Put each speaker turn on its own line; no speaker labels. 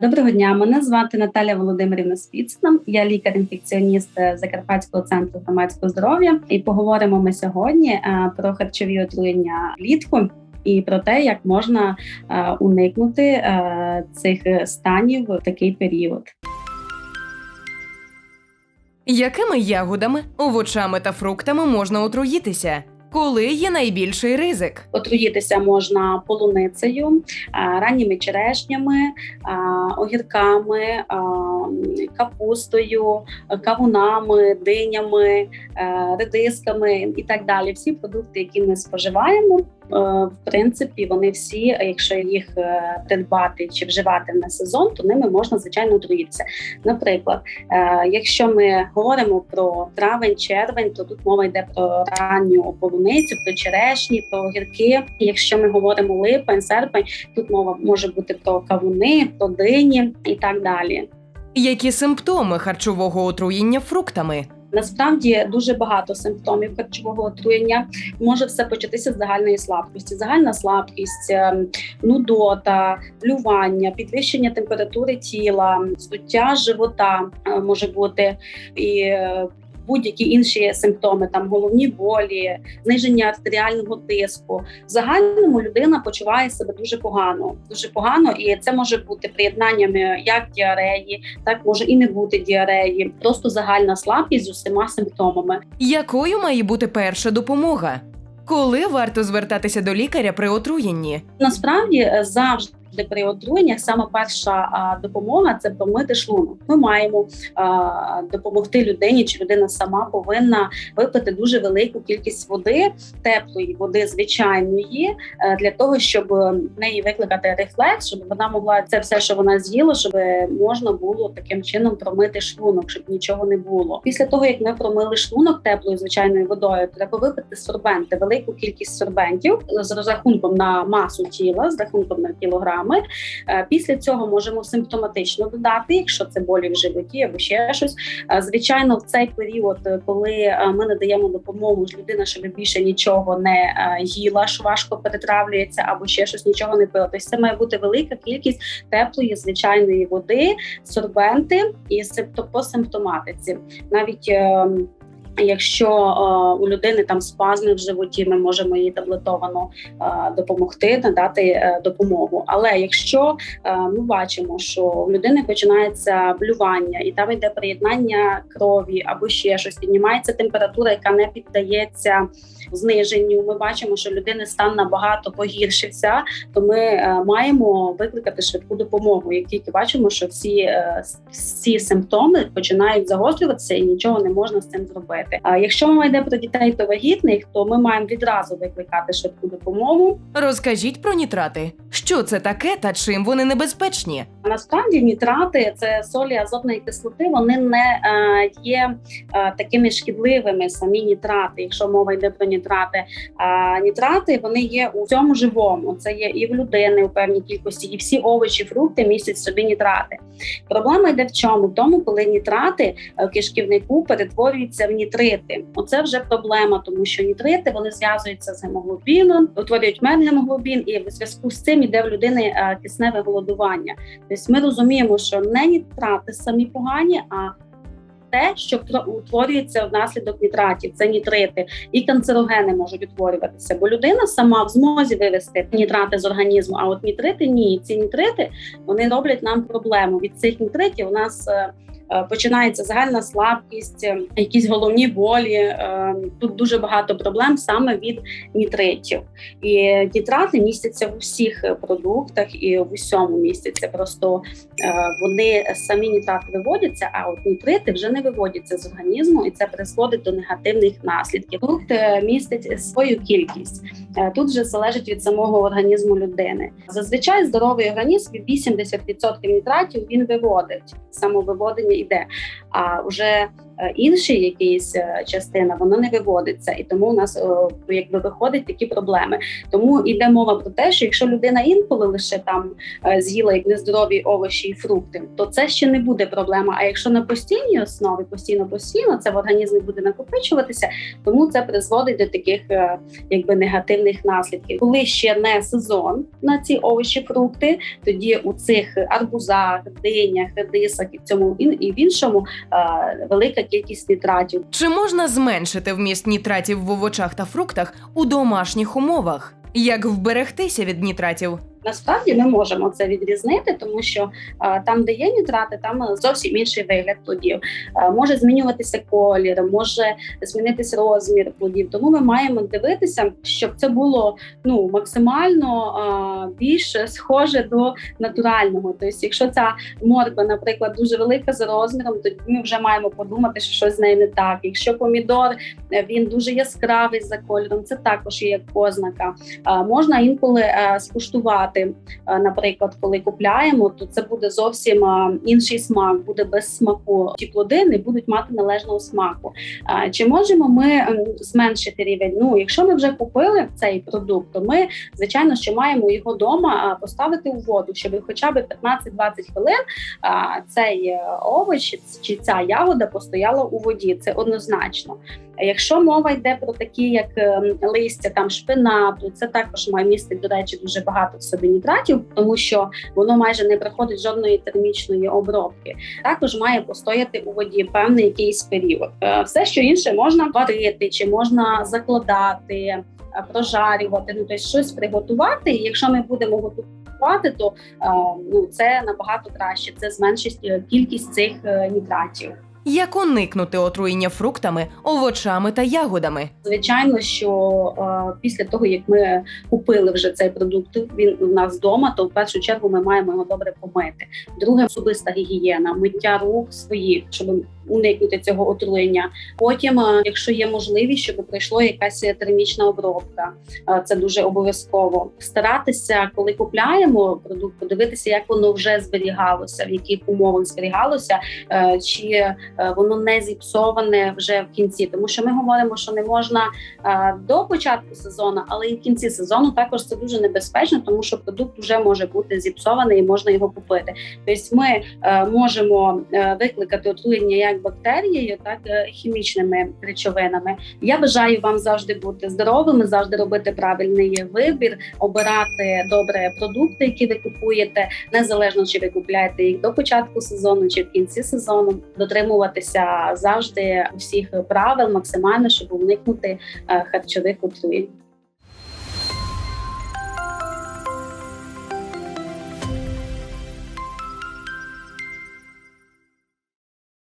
Доброго дня, мене звати Наталя Володимирівна Спіцина. Я лікар-інфекціоніст Закарпатського центру громадського здоров'я. І поговоримо ми сьогодні е, про харчові отруєння влітку і про те, як можна е, уникнути е, цих станів в такий період.
Якими ягодами, овочами та фруктами можна отруїтися? Коли є найбільший ризик?
Отруїтися можна полуницею, ранніми черешнями, огірками, капустою, кавунами, динями, редисками і так далі. Всі продукти, які ми споживаємо, е, в принципі, вони всі, якщо їх е, придбати чи вживати на сезон, то ними можна звичайно отруїтися. Наприклад, е, якщо ми говоримо про травень-червень, то тут мова йде про ранню полуницю, про черешні, про огірки. Якщо ми говоримо липень, серпень, тут мова може бути про кавуни, про дині і так далі.
Які симптоми харчового отруєння фруктами?
Насправді дуже багато симптомів харчового отруєння може все початися з загальної слабкості. Загальна слабкість, ем, нудота, блювання, підвищення температури тіла, здуття живота е, може бути і. Будь-які інші симптоми, там головні болі, зниження артеріального тиску. В загальному людина почуває себе дуже погано, дуже погано, і це може бути приєднанням як діареї, так може і не бути діареї, просто загальна слабкість з усіма симптомами.
Якою має бути перша допомога? Коли варто звертатися до лікаря при отруєнні?
Насправді е, завжди. При саме перша допомога це промити шлунок. Ми маємо допомогти людині, чи людина сама повинна випити дуже велику кількість води, теплої води звичайної, е, для того, щоб в неї викликати рефлекс, щоб вона могла це все, що вона з'їла, щоб можна було таким чином промити шлунок, щоб нічого не було. Після того як ми промили шлунок теплою звичайною водою, треба випити сорбенти, велику кількість сорбентів з розрахунком на масу тіла, з рахунком на кілограми. Е, Після цього можемо симптоматично додати, якщо це болі в животі або ще щось. Е, Звичайно, в цей період, е, коли е, ми надаємо допомогу, людина щоб більше нічого не їла, що важко перетравлюється, або ще щось нічого не пила. Тобто це має бути велика кількість теплої звичайної води, сорбенти і симпто- по. Навіть е, Якщо е, у людини там спазми в животі, ми можемо їй таблетовано е, допомогти, надати е, допомогу. Але якщо е, ми бачимо, що у людини починається блювання, і там йде приєднання крові або ще щось, піднімається температура, яка не піддається зниженню. Ми бачимо, що людини стан набагато погіршився, то ми е, маємо викликати швидку допомогу. Як тільки бачимо, що всі, е, всі симптоми починають загострюватися і нічого не можна з цим зробити. А якщо мова йде про дітей та вагітних, то ми маємо відразу викликати швидку допомогу.
Розкажіть про нітрати. Що це таке та чим вони небезпечні?
Насправді нітрати це солі азотної кислоти. Вони не е, є е, такими шкідливими самі нітрати, якщо мова йде про нітрати. А нітрати вони є у всьому живому. Це є і в людини у певній кількості, і всі овочі, фрукти містять собі нітрати. Проблема йде в чому? В тому, коли нітрати е, в кишківнику перетворюються в нітрити. Оце вже проблема, тому що нітрити вони зв'язуються з гемоглобіном, утворюють медгемоглобін, і в зв'язку з цим іде в людини е, кисневе голодування. Тобто ми розуміємо, що не нітрати самі погані, а те, що утворюється внаслідок нітратів, це нітрити і канцерогени можуть утворюватися, бо людина сама в змозі вивести нітрати з організму. А от нітрити ні, ці нітрити вони роблять нам проблему. Від цих нітритів у нас е, починається загальна слабкість, е, якісь головні болі. е, Тут дуже багато проблем саме від нітритів. І нітрати містяться в усіх е, продуктах і в усьому містяться. Просто е, вони самі нітрати виводяться, а от нітрити вже не виводяться з організму, і це призводить до негативних наслідків. Продукт е, містить свою кількість. Е, Тут вже залежить від самого організму людини. Зазвичай здоровий організм 80% нітратів він виводить. Самовиводення йде. А вже інший якийсь е, частина, воно не виводиться, і тому у нас е, якби виходить такі проблеми. Тому йде мова про те, що якщо людина інколи лише там е, з'їла як нездорові овочі і фрукти, то це ще не буде проблема. А якщо на постійній основі, постійно постійно це в організмі буде накопичуватися, тому це призводить до таких е, якби негативних наслідків. Коли ще не сезон на ці овочі, фрукти, тоді у цих арбузах, динях, редисах і цьому і в іншому е, велика кількість нітратів.
Чи можна зменшити вміст нітратів в овочах та фруктах у домашніх умовах? Як вберегтися від нітратів?
Насправді ми можемо це відрізнити, тому що е, там, де є нітрати, там зовсім інший вигляд плодів. Е, може змінюватися колір, може змінитися розмір плодів. Тому ми маємо дивитися, щоб це було ну максимально е, більш схоже до натурального. Тобто, якщо ця морква, наприклад, дуже велика за розміром, то ми вже маємо подумати, що щось з нею не так. Якщо помідор е, він дуже яскравий за кольором, це також є як ознака. Е, можна інколи е, скуштувати, е, наприклад, коли купляємо, то це буде зовсім е, інший смак, буде без смаку. Ті плоди не будуть мати належного смаку. Е, Чи можемо ми ем, зменшити рівень? Ну, якщо ми вже купили цей продукт, то ми звичайно що маємо його вдома поставити у воду, щоб хоча б 15-20 хвилин цей овоч чи ця ягода постояла у воді. Це однозначно. Якщо мова йде про такі, як ем, листя там шпинату, це також має містить, до речі, дуже багато в собі нітратів, тому що воно майже не проходить жодної термічної обробки. Також має постояти у воді певний якийсь період. Е, Все, що інше можна варити, чи можна закладати, е, прожарювати, ну тобто щось приготувати. Якщо ми будемо готувати, то е, ну це набагато краще. Це зменшить кількість цих нітратів.
Як уникнути отруєння фруктами, овочами та ягодами?
Звичайно, що е, після того як ми купили вже цей продукт, він у нас вдома, то в першу чергу ми маємо його добре помити. Друге, особиста гігієна, миття рук своїх, щоб уникнути цього отруєння. Потім, е, якщо є можливість, щоб пройшло якась термічна обробка, е, це дуже обов'язково. Старатися, коли купляємо продукт, подивитися, як воно вже зберігалося, в яких умовах зберігалося, е, чи воно не зіпсоване вже в кінці, тому що ми говоримо, що не можна до початку сезону, але і в кінці сезону також це дуже небезпечно, тому що продукт вже може бути зіпсований і можна його купити. Тобто ми можемо викликати отруєння як бактерією, так хімічними речовинами. Я бажаю вам завжди бути здоровими, завжди робити правильний вибір, обирати добре продукти, які ви купуєте, незалежно чи ви купуєте їх до початку сезону чи в кінці сезону, дотримуватися завжди усіх правил максимально, щоб уникнути е, харчових отруєнь.